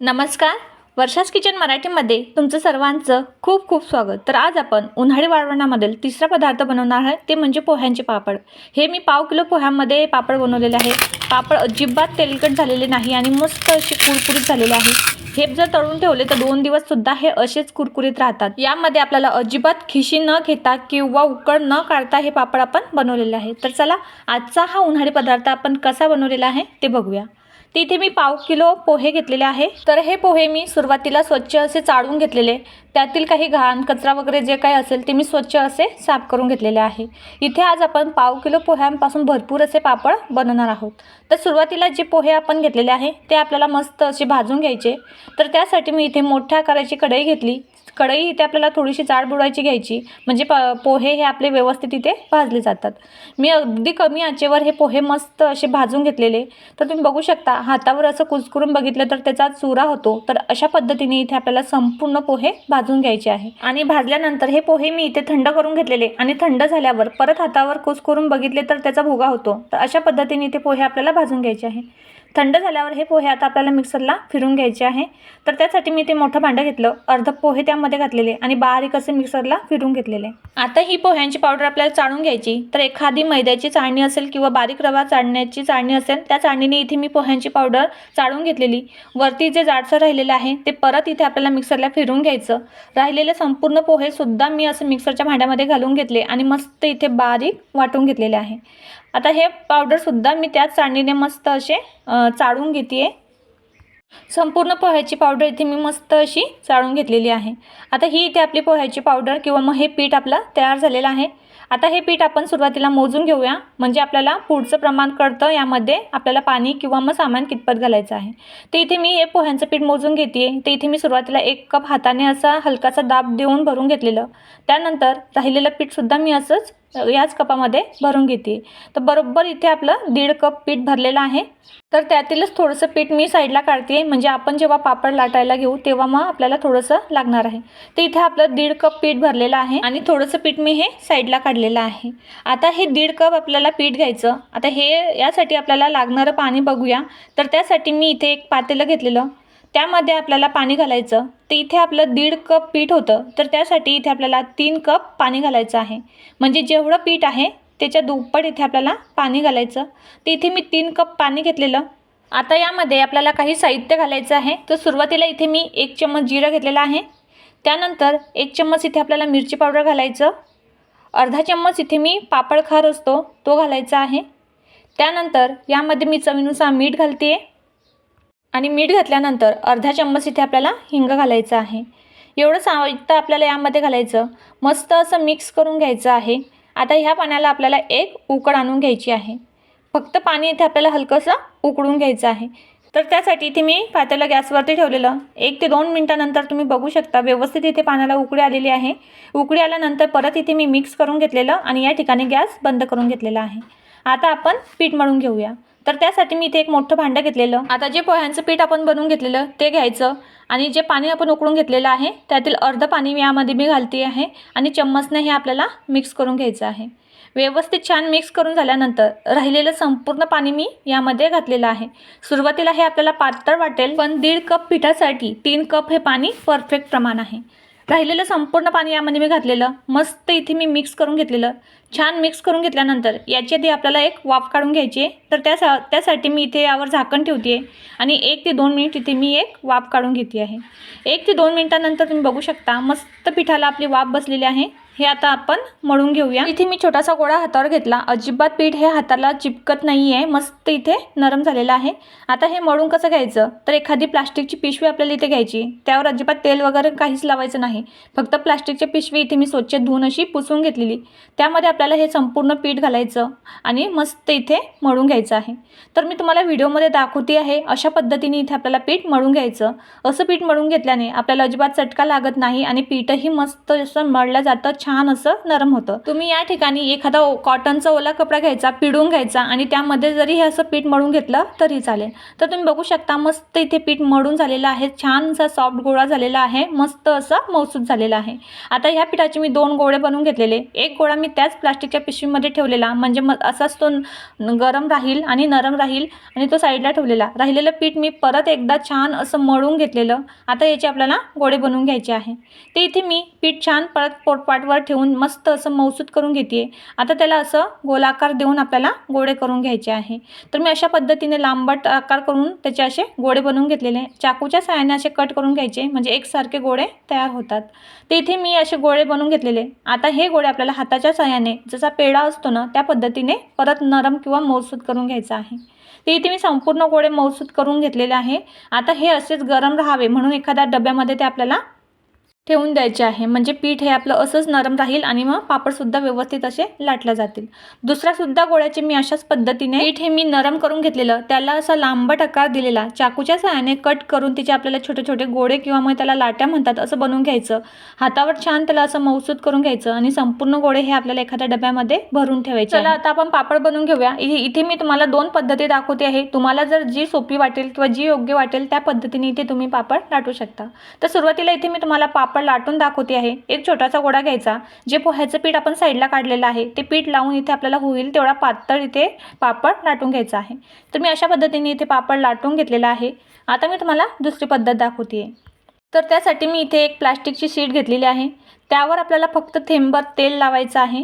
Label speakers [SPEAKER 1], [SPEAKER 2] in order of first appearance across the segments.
[SPEAKER 1] नमस्कार. वर्षास किचन मराठीमध्ये तुमचं सर्वांचं खूप खूप स्वागत. तर आज आपण उन्हाळी वाळवणामधील तिसरा पदार्थ बनवणार आहे ते म्हणजे पोह्यांचे पापड. हे मी पाव किलो पोह्यांमध्ये पापड बनवलेले आहे. पापड अजिबात तेलकट झालेले नाही आणि मस्त असे कुरकुरीत झालेले आहे. हे जर तळून ठेवले तर दोन दिवससुद्धा हे असेच कुरकुरीत राहतात. यामध्ये आपल्याला अजिबात खिशी न घेता किंवा उकड न काढता हे पापड आपण बनवलेले आहे. तर चला आजचा हा उन्हाळी पदार्थ आपण कसा बनवलेला आहे ते बघूया. तिथे मी पाव किलो पोहे घेतलेले आहे. तर हे पोहे मी सुरुवातीला स्वच्छ असे चाळून घेतलेले. त्यातील काही घाण कचरा वगैरे जे काही असेल ते मी स्वच्छ असे साफ करून घेतलेले आहे. इथे आज आपण पाव किलो पोह्यांपासून भरपूर असे पापड बनवणार आहोत. तर सुरुवातीला जे पोहे आपण घेतलेले आहे ते आपल्याला मस्त असे भाजून घ्यायचे. तर त्यासाठी मी इथे मोठ्या आकाराची कढई घेतली. कढई इथे आपल्याला थोडीशी जाड बुडवायची घ्यायची. म्हणजे प पोहे हे आपले व्यवस्थित इथे भाजले जातात. मी अगदी कमी आचेवर हे पोहे मस्त असे भाजून घेतलेले. तर तुम्ही बघू शकता हातावर असं कुचकरून बघितलं तर त्याचा चुरा होतो. तर अशा पद्धतीने इथे आपल्याला संपूर्ण पोहे भाजून भाजून घ्यायचे आहे. आणि भाजल्यानंतर हे पोहे मी इथे थंड करून घेतलेले. आणि थंड झाल्यावर परत हातावर कुचकरून बघितले तर त्याचा भुगा होतो. तर अशा पद्धतीने इथे पोहे आपल्याला भाजून घ्यायचे आहे. थंड झाल्यावर हे पोहे आता आपल्याला मिक्सरला फिरून घ्यायचे आहे. तर त्यासाठी मी ते मोठं भांडं घेतलं. अर्ध पोहे त्यामध्ये घातलेले आणि बारीक असे मिक्सरला फिरून घेतलेले. आता ही पोह्यांची पावडर आपल्याला चाळून घ्यायची. तर एखादी मैद्याची चाळणी असेल किंवा बारीक रवा चाळण्याची चाळणी असेल त्या चाळणीने इथे मी पोह्यांची पावडर चाळून घेतलेली. वरती जे जाडसं राहिलेलं आहे ते परत इथे आपल्याला मिक्सरला फिरून घ्यायचं. राहिलेले संपूर्ण पोहेसुद्धा मी असं मिक्सरच्या भांड्यामध्ये घालून घेतले आणि मस्त इथे बारीक वाटून घेतलेले आहे. आता हे पावडरसुद्धा मी त्याच चाळणीने मस्त असे चाळून घेते संपूर्ण पोह्याची पावडर इथे मी मस्त अशी चाळून घेतलेली आहे. आता ही इथे आपली पोह्याची पावडर किंवा मग हे पीठ आपलं तयार झालेलं आहे. आता हे पीठ आपण सुरुवातीला मोजून घेऊया. म्हणजे आपल्याला पुढचं प्रमाण कळतं. यामध्ये आपल्याला पाणी किंवा मग सामान कितपत घालायचं आहे. ते इथे मी हे पोह्यांचं पीठ मोजून घेते ते इथे मी सुरुवातीला एक कप हाताने असा हलकासा दाब देऊन भरून घेतलेलं. त्यानंतर राहिलेलं पीठसुद्धा मी असंच याच कपामध्ये भरून घेते तर बरोबर इथे आपलं दीड कप पीठ भरलेलं आहे. तर त्यातीलच थोडंसं पीठ मी साईडला काढते. म्हणजे आपण जेव्हा पापड लाटायला घेऊ तेव्हा मग आपल्याला थोडंसं लागणार आहे. तर इथे आपलं दीड कप पीठ भरलेलं आहे आणि थोडंसं पीठ मी हे साईडला काढलेलं आहे. आता हे दीड कप आपल्याला पीठ घ्यायचं. आता हे यासाठी आपल्याला लागणारं पाणी बघूया. तर त्यासाठी मी इथे एक पातेलं घेतलेलं. त्यामध्ये आपल्याला पाणी घालायचं. तर इथे आपलं दीड कप पीठ होतं. तर त्यासाठी इथे आपल्याला तीन कप पाणी घालायचं आहे. म्हणजे जेवढं पीठ आहे त्याच्या दुप्पट इथे आपल्याला पाणी घालायचं. ते इथे मी तीन कप पाणी घेतलेलं. आता यामध्ये आपल्याला काही साहित्य घालायचं आहे. तर सुरुवातीला इथे मी एक चम्मच जिरं घेतलेलं आहे. त्यानंतर एक चम्मच इथे आपल्याला मिरची पावडर घालायचं. अर्धा चम्मच इथे मी पापड खार असतो तो घालायचा आहे. त्यानंतर यामध्ये मी चवीनुसार मीठ घालते आणि मीठ घातल्यानंतर अर्धा चम्मच इथे आपल्याला हिंग घालायचं आहे. एवढं साहित्य आपल्याला यामध्ये घालायचं. मस्त असं मिक्स करून घ्यायचं आहे. आता ह्या पाण्याला आपल्याला एक उकड आणून घ्यायची आहे. फक्त पाणी इथे आपल्याला हलकंसं उकळून घ्यायचं आहे. तर त्यासाठी इथे मी पातेलं गॅसवरती ठेवलेलं. एक ते दोन मिनटानंतर तुम्ही बघू शकता व्यवस्थित इथे पाण्याला उकळी आलेली आहे. उकळी आल्यानंतर परत इथे मी मिक्स करून घेतलेलं आणि या ठिकाणी गॅस बंद करून घेतलेला आहे. आता आपण पीठ मळून घेऊया. तर त्यासाठी मी इथे एक मोठं भांडं घेतलेलं. आता जे पोह्यांचं पीठ आपण बनवून घेतलेलं ते घ्यायचं. आणि जे पाणी आपण उकळून घेतलेलं आहे त्यातील अर्धं पाणी मी यामध्ये मी घालते आहे. आणि चम्मचने हे आपल्याला मिक्स करून घ्यायचं आहे. व्यवस्थित छान मिक्स करून झाल्यानंतर राहिलेलं संपूर्ण पाणी मी यामध्ये घातलेलं आहे. सुरुवातीला हे आपल्याला पातळ वाटेल पण दीड कप पिठासाठी तीन कप हे पाणी परफेक्ट प्रमाण आहे. राहिलेलं संपूर्ण पाणी यामध्ये मी घातलेलं. मस्त इथे मी मिक्स करून घेतलेलं. छान मिक्स करून घेतल्यानंतर याची आधी आपल्याला एक वाफ काढून घ्यायची आहे. तर त्या त्यासाठी मी इथे यावर झाकण ठेवते आहे. आणि एक ते दोन मिनिट इथे मी एक वाफ काढून घेते आहे. एक ते दोन मिनिटानंतर तुम्ही बघू शकता मस्त पिठाला आपली वाफ बसलेली आहे. हे आता आपण मळून घेऊया. इथे मी छोटासा गोळा हातावर घेतला. अजिबात पीठ हे हाताला चिपकत नाही आहे मस्त इथे नरम झालेलं आहे. आता हे मळून कसं घ्यायचं? तर एखादी प्लास्टिकची पिशवी आपल्याला इथे घ्यायची. त्यावर अजिबात तेल वगैरे काहीच लावायचं नाही. फक्त प्लास्टिकची पिशवी इथे मी स्वच्छ धुवून अशी पुसून घेतलेली. त्यामध्ये आपल्याला हे संपूर्ण पीठ घालायचं आणि मस्त इथे मळून घ्यायचं आहे. तर मी तुम्हाला व्हिडिओमध्ये दाखवते आहे अशा पद्धतीने इथे आपल्याला पीठ मळून घ्यायचं. असं पीठ मळून घेतल्याने आपल्याला अजिबात चटका लागत नाही आणि पीठही मस्त जसं मळलं जातं छान असं नरम होतं. तुम्ही या ठिकाणी एखादा ओ- कॉटनचा ओला कपडा घ्यायचा पिळून घ्यायचा आणि त्यामध्ये जरी हे असं पीठ मळून घेतलं तरी चालेल. तर तुम्ही बघू शकता मस्त इथे पीठ मळून झालेलं आहे. छानसा सॉफ्ट गोळा झालेला आहे. मस्त असं मौसूद झालेला आहे. आता ह्या पिठाचे मी दोन गोळे बनवून घेतलेले. एक गोळा मी त्याच प्लास्टिकच्या पिशवीमध्ये ठेवलेला. म्हणजे मग असाच तो गरम राहील आणि नरम राहील आणि तो साईडला ठेवलेला. राहिलेलं पीठ मी परत एकदा छान असं मळून घेतलेलं. आता याचे आपल्याला गोळे बनवून घ्यायचे आहे. ते इथे मी पीठ छान परत पोटपाट वर ठेवून मस्त असं मौसूद करून घेते आता त्याला असं गोलाकार देऊन आपल्याला गोळे करून घ्यायचे आहे. तर मी अशा पद्धतीने लांबट आकार करून त्याचे असे गोळे बनवून घेतलेले चाकूच्या साहाय्याने असे कट करून घ्यायचे म्हणजे एकसारखे गोळे तयार होतात. ते इथे मी असे गोळे बनवून घेतलेले आता हे गोळे आपल्याला हाताच्या साहाय्याने जसा पेढा असतो ना त्या पद्धतीने परत नरम किंवा मौसूद करून घ्यायचा आहे. ते इथे मी संपूर्ण गोळे मौसूद करून घेतलेले आहे. आता हे असेच गरम राहावे म्हणून एखाद्या डब्यामध्ये ते आपल्याला ठेवून द्यायचे आहे. म्हणजे पीठ हे आपलं असंच नरम राहील आणि मग पापडसुद्धा व्यवस्थित असे लाटले जातील. दुसऱ्यासुद्धा गोळ्याचे मी अशाच पद्धतीने पीठ हे मी नरम करून घेतलेलं. त्याला असा लांबट आकार दिलेला. चाकूच्या सहाय्याने कट करून तिचे आपल्याला छोटे छोटे गोळे किंवा मग त्याला लाट्या म्हणतात असं बनवून घ्यायचं. हातावर छान त्याला असं मौसूद करून घ्यायचं आणि संपूर्ण गोळे हे आपल्याला एखाद्या डब्यामध्ये भरून ठेवायचे. चला आता आपण पापड बनवून घेऊया. इथे मी तुम्हाला दोन पद्धती दाखवते आहे. तुम्हाला जर जी सोपी वाटेल किंवा जी योग्य वाटेल त्या पद्धतीने इथे तुम्ही पापड लाटू शकता. तर सुरुवातीला इथे मी तुम्हाला पापड लाटून दाखवते आहे. एक छोटासा गोळा घ्यायचा जे पोह्याचं पीठ आपण साईडला काढलेलं आहे. ते पीठ लावून इथे आपल्याला होईल तेवढा पातळ इथे पापड लाटून घ्यायचा आहे. तर मी अशा पद्धतीने इथे पापड लाटून घेतलेला आहे. आता मी तुम्हाला दुसरी पद्धत दाखवते. आहे तर त्यासाठी मी इथे एक प्लास्टिकची शीट घेतलेली आहे. त्यावर आपल्याला फक्त थेंबर तेल लावायचं आहे.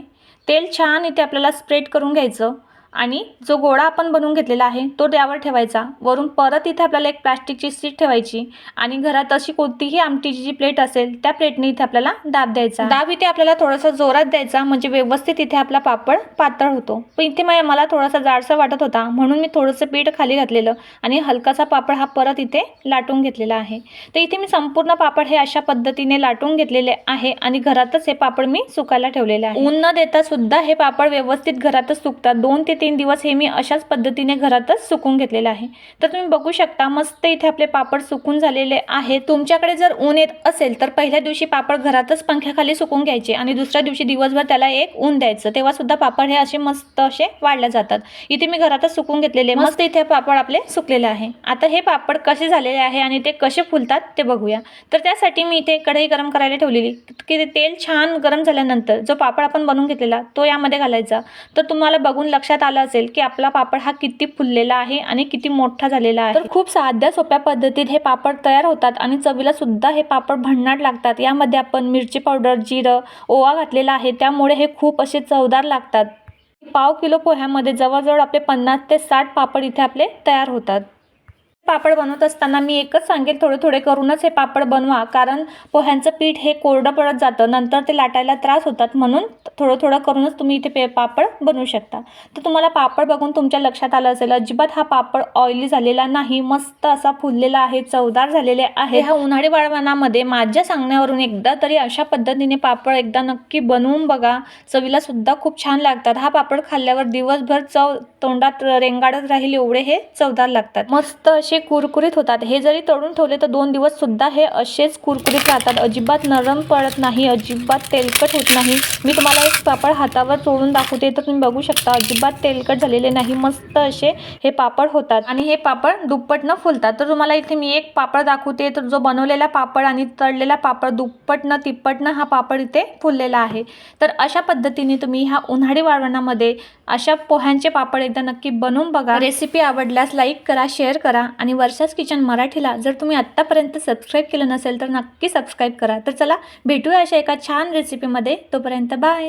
[SPEAKER 1] तेल छान इथे आपल्याला स्प्रेड करून घ्यायचं. आणि जो गोळा आपण बनवून घेतलेला आहे तो त्यावर ठेवायचा. वरून परत इथे आपल्याला एक प्लास्टिकची सीट ठेवायची आणि घरात अशी कोणतीही आमटीची जी प्लेट असेल त्या प्लेटने इथे आपल्याला दाब द्यायचा. दाब इथे आपल्याला थोडासा जोरात द्यायचा म्हणजे व्यवस्थित इथे आपला पापड पातळ होतो. पण इथे मला थोडासा जाडसा वाटत होता म्हणून मी थोडंसं पीठ खाली घातलेलं आणि हलकासा पापड हा परत इथे लाटून घेतलेला आहे. तर इथे मी संपूर्ण पापड हे अशा पद्धतीने लाटून घेतलेले आहे आणि घरातच हे पापड मी सुकायला ठेवलेले आहे. ऊन न देता सुद्धा हे पापड व्यवस्थित घरातच सुकतात. दोन ते तीन दिवस हे मी अशाच पद्धतीने घरातच सुकून घेतलेलं आहे. तर तुम्ही बघू शकता मस्त इथे आपले पापड सुकून झालेले आहे तुमच्याकडे जर ऊन येत असेल तर पहिल्या दिवशी पापड घरातच पंख्याखाली सुकून घ्यायचे आणि दुसऱ्या दिवशी दिवसभर त्याला एक ऊन द्यायचं. तेव्हा सुद्धा पापड हे असे मस्त असे वाढले जातात. इथे मी घरातच सुकून घेतलेले मस्त इथे पापड आपले सुकलेले आहे. आता हे पापड कसे झालेले आहे आणि ते कसे फुलतात ते बघूया. तर त्यासाठी मी इथे कढई गरम करायला ठेवलेली. की ते तेल छान गरम झाल्यानंतर जो पापड आपण बनवून घेतलेला तो यामध्ये घालायचा. तर तुम्हाला बघून लक्षात आलं असेल की आपला पापड हा किती फुललेला आहे आणि किती मोठा झालेला आहे. तर खूप साध्या सोप्या पद्धतीत हे पापड तयार होतात आणि चवीला सुद्धा हे पापड भन्नाट लागतात. यामध्ये आपण मिरची पावडर जिरं ओवा घातलेला आहे. त्यामुळे हे खूप असे चवदार लागतात. पाव किलो पोह्यामध्ये जवळजवळ आपले पन्नास ते साठ पापड इथे आपले तयार होतात. पापड बनवत असताना मी एकच सांगेन थोडे थोडे करूनच हे पापड बनवा. कारण पोह्यांचं पीठ हे कोरडं पडत जातं नंतर ते लाटायला त्रास होतात म्हणून थोडं थोडं करूनच तुम्ही इथे पे पापड बनवू शकता. तर तुम्हाला पापड बघून तुमच्या लक्षात आलं असेल अजिबात हा पापड ऑइली झालेला नाही मस्त असा फुललेला आहे चवदार झालेले आहे ह्या उन्हाळी वाळवणामध्ये माझ्या सांगण्यावरून एकदा तरी अशा पद्धतीने पापड एकदा नक्की बनवून बघा. चवीला सुद्धा खूप छान लागतात. हा पापड खाल्ल्यावर दिवसभर चव तोंडात रेंगाडत राहील एवढे हे चवदार लागतात. मस्त असे कुरकुरीत होतात. हे जरी तळून ठेवले तर दोन दिवससुद्धा हे असेच कुरकुरीत राहतात. अजिबात नरम पडत नाही अजिबात तेलकट होत नाही. मी तुम्हाला एक पापड हातावर चोळून दाखवते तर तुम्ही बघू शकता अजिबात तेलकट झालेले नाही. मस्त असे हे पापड होतात. आणि हे पापड दुप्पट न फुलतात. तर तुम्हाला इथे मी एक पापड दाखवते. तर जो बनवलेला पापड आणि तळलेला पापड दुप्पटनं तिप्पटनं हा पापड इथे फुललेला आहे. तर अशा पद्धतीने तुम्ही ह्या उन्हाळी वाळवणामध्ये अशा पोह्यांचे पापड एकदा नक्की बनवून बघा. रेसिपी आवडल्यास लाईक करा शेअर करा आणि वर्षास किचन मराठीला जर तुम्ही आत्तापर्यंत सबस्क्राईब केलं नसेल तर नक्की सबस्क्राईब करा. तर चला भेटूया अशा एका छान रेसिपीमध्ये तोपर्यंत बाय